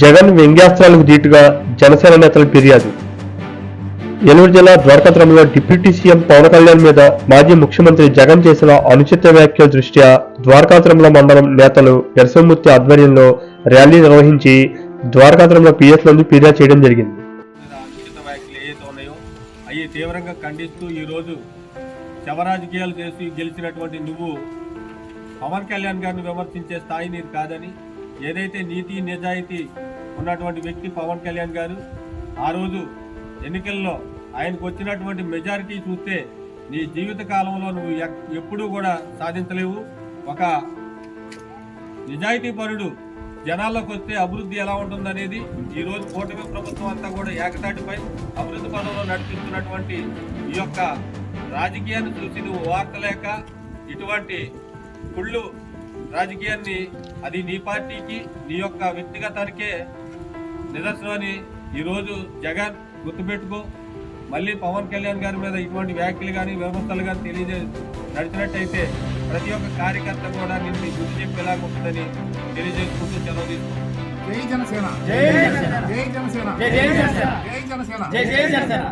జగన్ వ్యంగ్యాస్త్రాలకు ధీటుగా జనసేన నేతల ఫిర్యాదు. ఏలూరు జిల్లా ద్వారకాపురంలో డిప్యూటీ సీఎం పవన్ కళ్యాణ్ మీద మాజీ ముఖ్యమంత్రి జగన్ చేసిన అనుచిత వ్యాఖ్యల దృష్ట్యా ద్వారకాపురంలో మండలం నేతలు నరసింహమూర్తి ఆధ్వర్యంలో ర్యాలీ నిర్వహించి ద్వారకాపురంలో పిఎస్ నందు ఫిర్యాదు చేయడం జరిగింది. మీద వ్యాఖ్యలు అవి తీవ్రంగా ఖండిస్తూ ఈరోజు శవరాజకీయాలు చేసి గెలిచినటువంటి నువ్వు పవన్ కళ్యాణ్ గారిని విమర్శించే స్థాయి నీది కాదని ఏదైతే నీతి నిజాయితీ ఉన్నటువంటి వ్యక్తి పవన్ కళ్యాణ్ గారు ఆ రోజు ఎన్నికల్లో ఆయనకు వచ్చినటువంటి మెజారిటీ చూస్తే నీ జీవిత కాలంలో నువ్వు ఎక్- ఎప్పుడూ కూడా సాధించలేవు. ఒక నిజాయితీ పరుడు జనాల్లోకి వస్తే అభివృద్ధి ఎలా ఉంటుందనేది ఈరోజు కూటమి ప్రభుత్వం అంతా కూడా ఏకతాటిపై అభివృద్ధి పదంలో నడిపిస్తున్నటువంటి ఈ యొక్క రాజకీయాన్ని చూసి నువ్వు వార్తలేక ఇటువంటి కుళ్ళు రాజకీయాన్ని అది నీ పార్టీకి నీ యొక్క వ్యక్తిగతానికే నిదర్శనమని ఈరోజు జగన్ గుర్తుపెట్టుకో. మళ్ళీ పవన్ కళ్యాణ్ గారి మీద ఇటువంటి వ్యాఖ్యలు కానీ విమర్శలు కానీ తెలియజే నడిచినట్టయితే ప్రతి ఒక్క కార్యకర్త కూడా నిన్ను గుర్తు చెప్పేలాగా ఉంటుందని తెలియజేసుకుంటూ సెలవు తీసుకుంటాం జై జనసేన. జై జనసేన. జై జనసేన. జై జనసేన. జై జనసేన.